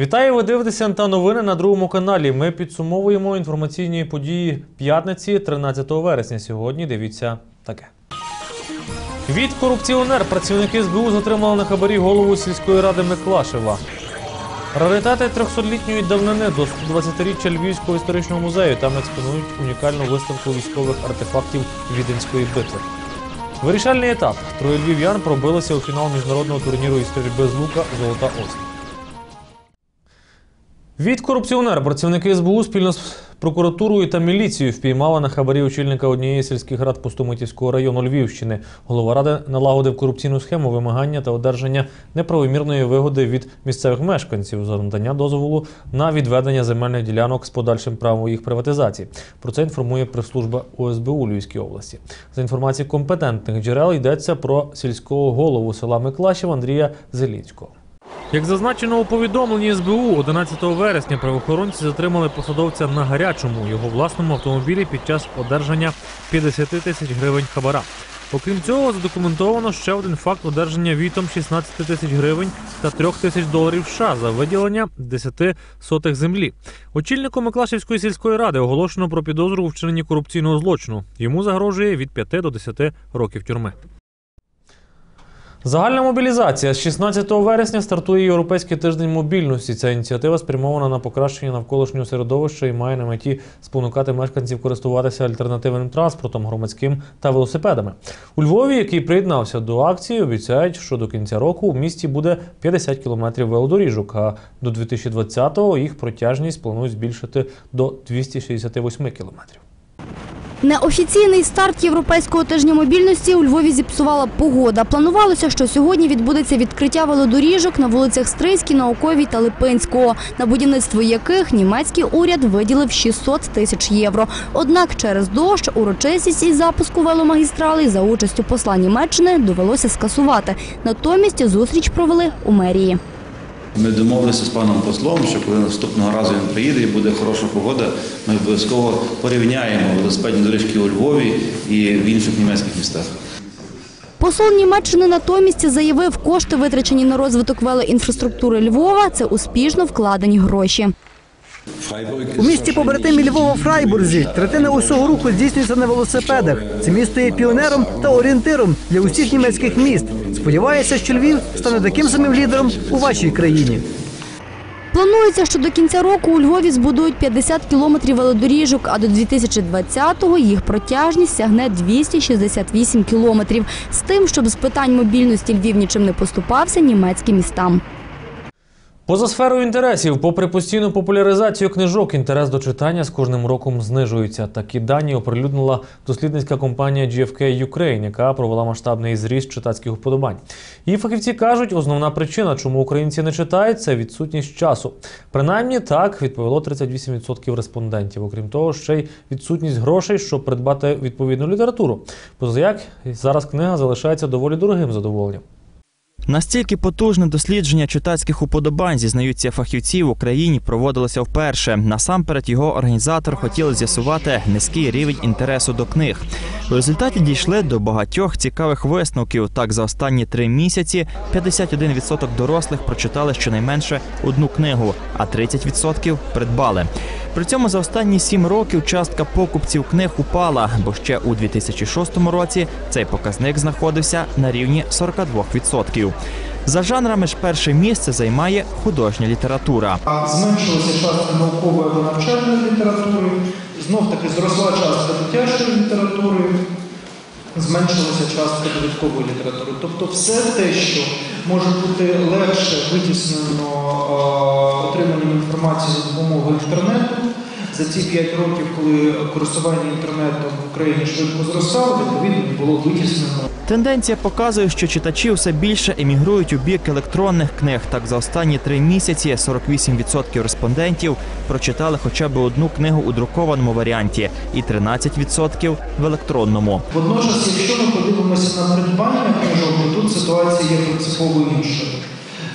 Вітаю, ви дивитеся та новини на другому каналі. Ми підсумовуємо інформаційні події п'ятниці, 13 вересня. Сьогодні дивіться таке. Від корупціонер працівники СБУ затримали на хабарі голову сільської ради Миклашева. Раритети 300-літньої давнини до 120-річчя Львівського історичного музею. Там експонують унікальну виставку військових артефактів Віденської битви. Вирішальний етап. Троє львів'ян пробилися у фінал міжнародного турніру із стрільби з лука Золота осінь. Від корупціонера працівники СБУ спільно з прокуратурою та міліцією впіймали на хабарі очільника однієї сільських рад Пустомитівського району Львівщини. Голова ради налагодив корупційну схему вимагання та одержання неправомірної вигоди від місцевих мешканців за надання дозволу на відведення земельних ділянок з подальшим правом їх приватизації. Про це інформує прес-служба ОСБУ Львівській області. За інформацією компетентних джерел йдеться про сільського голову села Миклашів Андрія Зелінського. Як зазначено у повідомленні СБУ, 11 вересня правоохоронці затримали посадовця на гарячому його власному автомобілі під час одержання 50 тисяч гривень хабара. Окрім цього, задокументовано ще один факт одержання вітом 16 тисяч гривень та 3 тисяч доларів США за виділення 10 сотих землі. Очільнику Миклашівської сільської ради оголошено про підозру у вчиненні корупційного злочину. Йому загрожує від 5 до 10 років тюрми. Загальна мобілізація з 16 вересня стартує Європейський тиждень мобільності. Ця ініціатива спрямована на покращення навколишнього середовища і має на меті спонукати мешканців користуватися альтернативним транспортом, громадським та велосипедами. У Львові, який приєднався до акції, обіцяють, що до кінця року у місті буде 50 кілометрів велодоріжок, а до 2020-го їх протяжність планують збільшити до 268 кілометрів. Неофіційний старт європейського тижня мобільності у Львові зіпсувала погода. Планувалося, що сьогодні відбудеться відкриття велодоріжок на вулицях Стрийській, Науковій та Липинського, на будівництво яких німецький уряд виділив 600 тисяч євро. Однак через дощ урочистість із запуску веломагістралей за участю посла Німеччини довелося скасувати. Натомість зустріч провели у мерії. Ми домовилися з паном послом, що коли наступного разу він приїде і буде хороша погода, ми обов'язково порівняємо велосипедні доріжки у Львові і в інших німецьких містах. Посол Німеччини натомість заявив, кошти, витрачені на розвиток велоінфраструктури Львова, це успішно вкладені гроші. У місті побратимі Львова Фрайбурзі третина усього руху здійснюється на велосипедах. Це місто є піонером та орієнтиром для усіх німецьких міст. Сподіваюся, що Львів стане таким самим лідером у вашій країні. Планується, що до кінця року у Львові збудують 50 кілометрів велодоріжок, а до 2020-го їх протяжність сягне 268 кілометрів. З тим, щоб з питань мобільності Львів нічим не поступався німецьким містам. Поза сферою інтересів, попри постійну популяризацію книжок, інтерес до читання з кожним роком знижується. Такі дані оприлюднила дослідницька компанія GFK Ukraine, яка провела масштабний зріст читацьких вподобань. Її фахівці кажуть, основна причина, чому українці не читають, це відсутність часу. Принаймні так відповіло 38% респондентів. Окрім того, ще й відсутність грошей, щоб придбати відповідну літературу. Позаяк зараз книга залишається доволі дорогим задоволенням. Настільки потужне дослідження читацьких уподобань, зізнаються фахівці, в Україні проводилося вперше. Насамперед його організатор хотіли з'ясувати низький рівень інтересу до книг. У результаті дійшли до багатьох цікавих висновків. Так, за останні три місяці 51% дорослих прочитали щонайменше одну книгу, а 30% придбали. При цьому за останні сім років частка покупців книг упала, бо ще у 2006 році цей показник знаходився на рівні 42%. За жанрами ж перше місце займає художня література. А зменшилася частка наукової навчальної літератури, знов таки зросла частка дитячої літератури, зменшилася частка довідкової літератури. Тобто все те, що може бути легше витіснено отриманням інформації за допомогою інтернету. За ці 5 років, коли користування інтернетом в Україні швидко зростало, відповідно було витіснено Тенденція показує, що читачі все більше емігрують у бік електронних книг. Так, за останні три місяці 48% респондентів прочитали хоча б одну книгу у друкованому варіанті, і 13% в електронному. Водночас, якщо ми подивимося на придбання книжок, то тут ситуація є принципово іншою.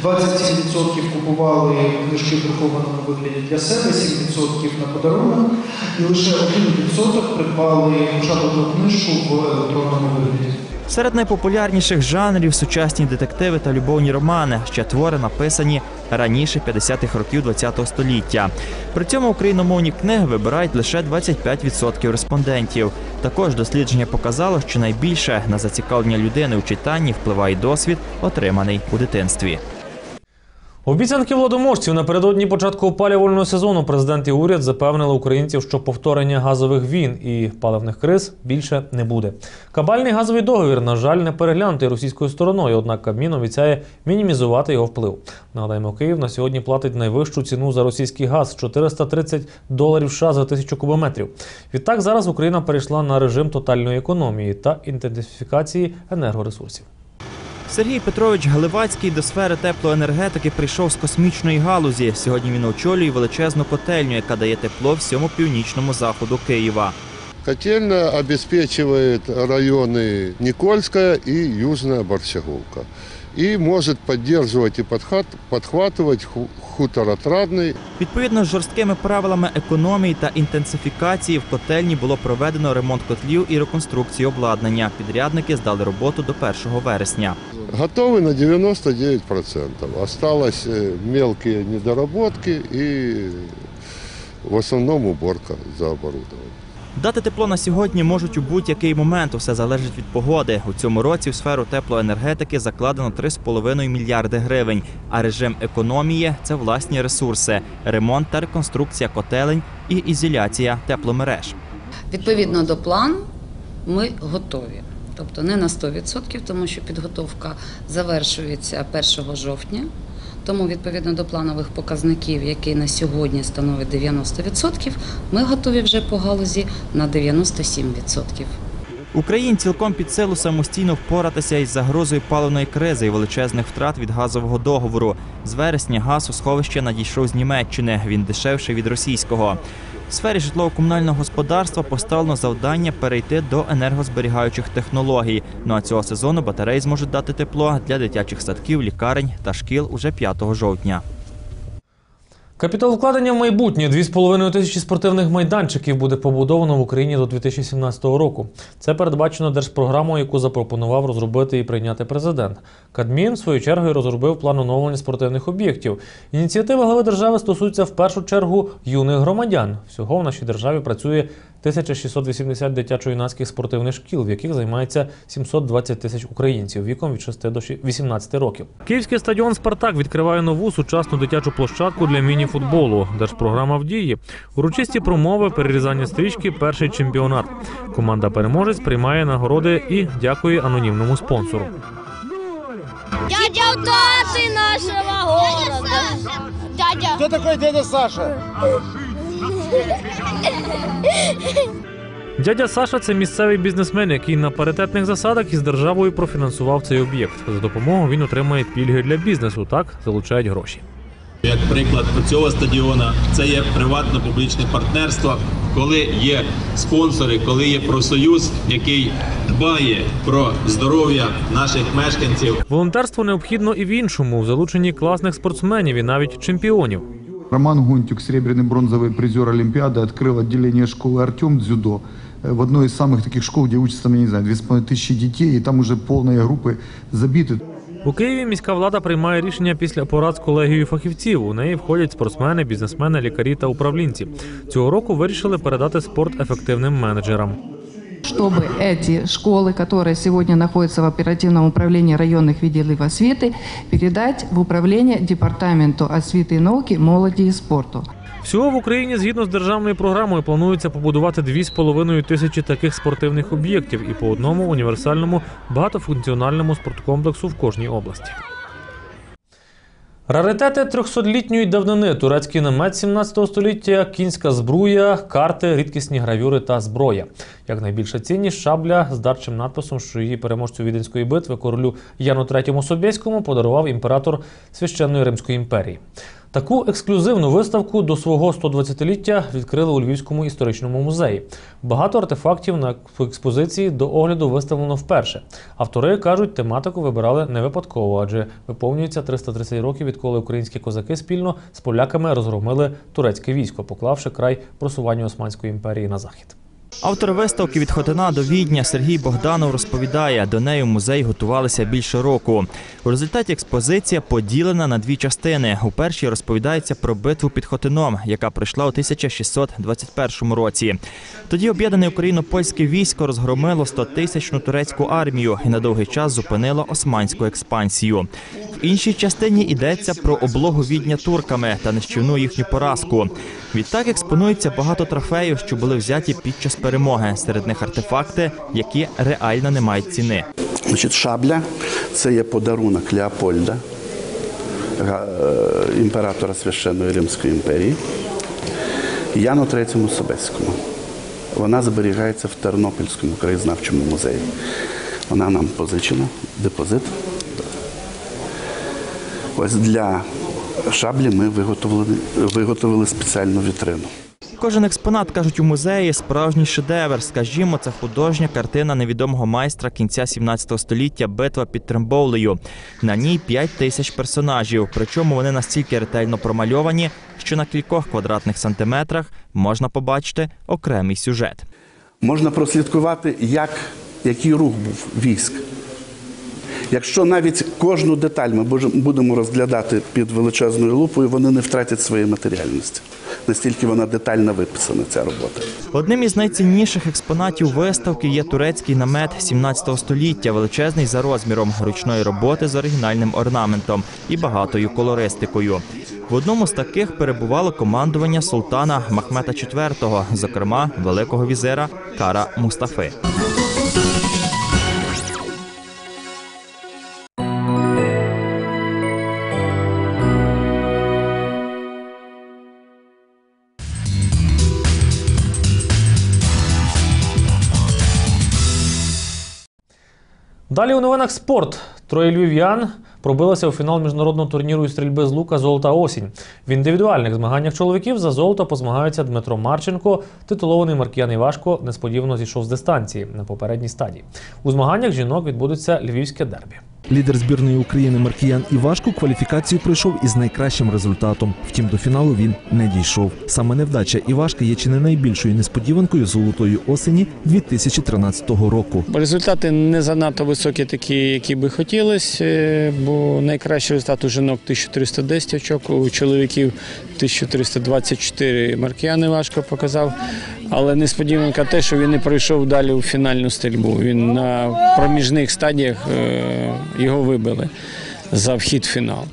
27% купували книжки в друкованому вигляді для себе, 7% на подарунок, і лише 1% придбали хоча книжку в електронному вигляді. Серед найпопулярніших жанрів сучасні детективи та любовні романи, ще твори написані раніше 50-х років ХХ століття. При цьому україномовні книги вибирають лише 25% респондентів. Також дослідження показало, що найбільше на зацікавлення людини у читанні впливає досвід, отриманий у дитинстві. Обіцянки владоможців напередодні початку опалювального сезону президент і уряд запевнили українців, що повторення газових війн і паливних криз більше не буде. Кабальний газовий договір, на жаль, не переглянутий російською стороною, однак Кабмін обіцяє мінімізувати його вплив. Нагадаємо, Київ на сьогодні платить найвищу ціну за російський газ 430 доларів США за тисячу кубометрів. Відтак зараз Україна перейшла на режим тотальної економії та інтенсифікації енергоресурсів. Сергій Петрович Галивацький до сфери теплоенергетики прийшов з космічної галузі. Сьогодні він очолює величезну котельню, яка дає тепло всьому північному заходу Києва. Котельна обеспечує райони Нікольська і Южна Борщаговка И может поддерживать и подхат- подхватывать ху- хутор Отрадный Відповідно з жорсткими правилами економії та інтенсифікації в котельні було проведено ремонт котлів і реконструкцію обладнання. Підрядники здали роботу до 1 вересня. готовы на 99%. Осталось э, мелкие недоработки и в основном уборка за оборудованием. Дати тепло на сьогодні можуть у будь-який момент. Усе залежить від погоди. У цьому році в сферу теплоенергетики закладено 3,5 мільярди гривень. А режим економії це власні ресурси, ремонт та реконструкція котелень і ізоляція тепломереж. Відповідно до плану, ми готові. Тобто не на 100%, тому що підготовка завершується 1 жовтня. Тому відповідно до планових показників, які на сьогодні становить 90%, ми готові вже по галузі на 97%. Україні цілком під силу самостійно впоратися із загрозою паливної кризи і величезних втрат від газового договору. З вересня газ у сховище надійшов з Німеччини. Він дешевший від російського. В сфері житлово-комунального господарства поставлено завдання перейти до енергозберігаючих технологій. Ну а цього сезону батареї зможуть дати тепло для дитячих садків, лікарень та шкіл уже 5 жовтня. Капіталовкладення в майбутнє 2,5 тисячі спортивних майданчиків буде побудовано в Україні до 2017 року. Це передбачено держпрограмою, яку запропонував розробити і прийняти президент. Кадмін, в свою чергу, розробив план оновлення спортивних об'єктів. Ініціатива глави держави стосується в першу чергу юних громадян. Всього в нашій державі працює 1680 дитячо-юнацьких спортивних шкіл, в яких займається 720 тисяч українців віком від 6 до 18 років. Київський стадіон Спартак відкриває нову сучасну дитячу площадку для міні-футболу. Держпрограма в дії. Урочисті промови, перерізання стрічки, перший чемпіонат. Команда переможець приймає нагороди і дякує анонімному спонсору. Дядя Тати нашего города. Дядя. Кто такой дядя Саша? Дядя Саша це місцевий бізнесмен, який на паритетних засадах із державою профінансував цей об'єкт. За допомогою він отримає пільги для бізнесу. Так залучають гроші. Як приклад цього стадіона, це є приватно-публічне партнерство, коли є спонсори, коли є профсоюз, який дбає про здоров'я наших мешканців. Волонтерство необхідно і в іншому в залученні класних спортсменів і навіть чемпіонів. Роман Гунтюк, серебряный бронзовый призер Олимпиады, открыл отделение школы «Артем» дзюдо э, в одной из самых таких школ, где учатся, там, я не знаю, две с половиной тысячи детей, и там уже полные группы забиты. У Києві міська влада приймає рішення після порад з колегією фахівців. У неї входять спортсмени, бізнесмени, лікарі та управлінці. Цього року вирішили передати спорт ефективним менеджерам. чтобы эти школы, которые сегодня находятся в оперативном управлении районных відділів освіти, передать в управление Департаменту освіти і науки, молоді і спорту. Всього в Україні згідно з державною програмою планується побудувати 2,5 тисячі таких спортивних об'єктів і по одному універсальному багатофункціональному спорткомплексу в кожній області. Раритети 300-літньої давнини, турецький намет 17 століття, кінська збруя, карти, рідкісні гравюри та зброя. Як найбільша цінність шабля з дарчим надписом, що її переможцю Віденської битви королю Яну III Собєському подарував імператор священної Римської імперії. Таку ексклюзивну виставку до свого 120-ліття відкрили у Львівському історичному музеї. Багато артефактів на експозиції до огляду виставлено вперше. Автори кажуть, тематику вибирали не випадково, адже виповнюється 330 років, відколи українські козаки спільно з поляками розгромили турецьке військо, поклавши край просуванню Османської імперії на захід. Автор виставки від Хотина до Відня Сергій Богданов розповідає, до неї музей готувалися більше року. У результаті експозиція поділена на дві частини. У першій розповідається про битву під Хотином, яка пройшла у 1621 році. Тоді об'єднане україно-польське військо розгромило 100-тисячну турецьку армію і на довгий час зупинило османську експансію. В іншій частині йдеться про облогу відня турками та нищівну їхню поразку. Відтак експонується багато трофеїв, що були взяті під час перемоги. Серед них артефакти, які реально не мають ціни. Значить, шабля це є подарунок Леопольда, е, імператора Священної Римської імперії, Яну III Собеському. Вона зберігається в Тернопільському краєзнавчому музеї. Вона нам позичена, депозит. Ось для шаблі ми виготовили, виготовили спеціальну вітрину. Кожен експонат кажуть у музеї справжній шедевр. Скажімо, це художня картина невідомого майстра кінця 17 століття Битва під Трембовлею. На ній 5 тисяч персонажів. Причому вони настільки ретельно промальовані, що на кількох квадратних сантиметрах можна побачити окремий сюжет. Можна прослідкувати, як, який рух був військ. Якщо навіть кожну деталь ми будемо розглядати під величезною лупою, вони не втратять своєї матеріальності. Настільки вона детально виписана, ця робота. Одним із найцінніших експонатів виставки є турецький намет 17 століття, величезний за розміром ручної роботи з оригінальним орнаментом і багатою колористикою. В одному з таких перебувало командування султана Махмета IV, зокрема великого візира Кара Мустафи. Далі у новинах спорт. Троє львів'ян пробилися у фінал міжнародного турніру із стрільби з лука Золота осінь. В індивідуальних змаганнях чоловіків за золото позмагаються Дмитро Марченко. Титулований Маркіян Івашко несподівано зійшов з дистанції на попередній стадії. У змаганнях жінок відбудеться львівське дербі. Лідер збірної України Маркіян Івашко кваліфікацію пройшов із найкращим результатом. Втім, до фіналу він не дійшов. Саме невдача Івашка є чи не найбільшою несподіванкою золотої осені 2013 року. Результати не занадто високі, такі, які би хотілося, е, бо найкращий результат у жінок 1310 очок, у чоловіків 1324 Маркіян важко показав. Але несподіванка те, що він не пройшов далі у фінальну стрільбу. Він на проміжних стадіях е, його вибили за вхід в фінал.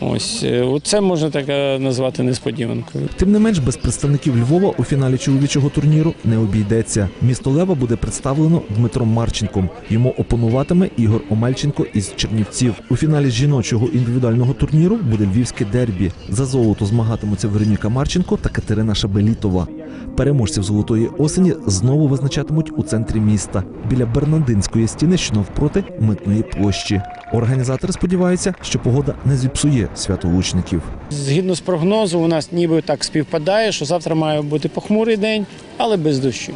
Ось е, це можна так е, назвати несподіванкою. Тим не менш, без представників Львова у фіналі чоловічого турніру не обійдеться. Місто Лева буде представлено Дмитром Марченком. Йому опонуватиме Ігор Омельченко із Чернівців. У фіналі жіночого індивідуального турніру буде львівське дербі. За золото змагатимуться Вероніка Марченко та Катерина Шабелітова. Переможців золотої осені знову визначатимуть у центрі міста біля Бернандинської стіни, що навпроти митної площі. Організатори сподіваються, що погода не зіпсує свято лучників. Згідно з прогнозу, у нас ніби так співпадає, що завтра має бути похмурий день, але без дощу.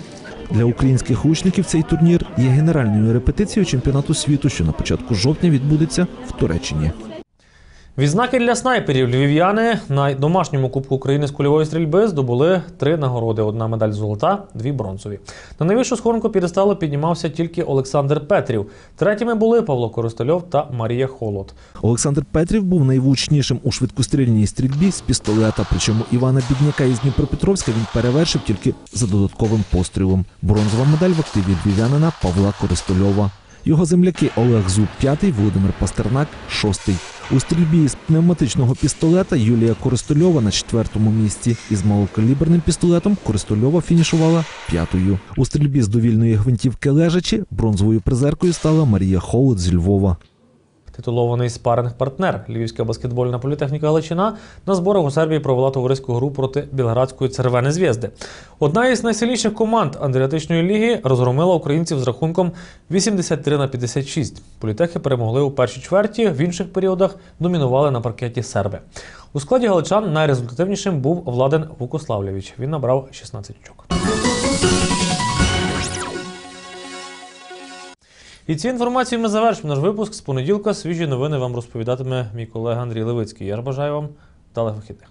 Для українських лучників цей турнір є генеральною репетицією чемпіонату світу, що на початку жовтня відбудеться в Туреччині. Відзнаки для снайперів львів'яни на домашньому Кубку України з кульової стрільби здобули три нагороди: одна медаль золота, дві бронзові. На найвищу сходинку підесталу піднімався тільки Олександр Петрів. Третіми були Павло Користольов та Марія Холод. Олександр Петрів був найвучнішим у швидкострільній стрільбі з пістолета. Причому Івана Бідняка із Дніпропетровська він перевершив тільки за додатковим пострілом. Бронзова медаль в активі львів'янина Павла Користольова. Його земляки Олег Зуб п'ятий, Володимир Пастернак шостий. У стрільбі з пневматичного пістолета Юлія Користольова на четвертому місці. Із малокаліберним пістолетом Користольова фінішувала п'ятою. У стрільбі з довільної гвинтівки лежачі бронзовою призеркою стала Марія Холод з Львова. Титулований спаринг-партнер Львівська баскетбольна політехніка Галичина на зборах у Сербії провела товариську гру проти Білградської Цервени Зв'язди. Одна із найсильніших команд Адріатичної ліги розгромила українців з рахунком 83 на 56. Політехи перемогли у першій чверті, в інших періодах домінували на паркеті серби. У складі галичан найрезультативнішим був Владен Вукославлєвич. Він набрав 16 очок. І цією інформацією ми завершимо наш випуск. З понеділка свіжі новини вам розповідатиме мій колега Андрій Левицький. Я ж бажаю вам вдалих вихідних.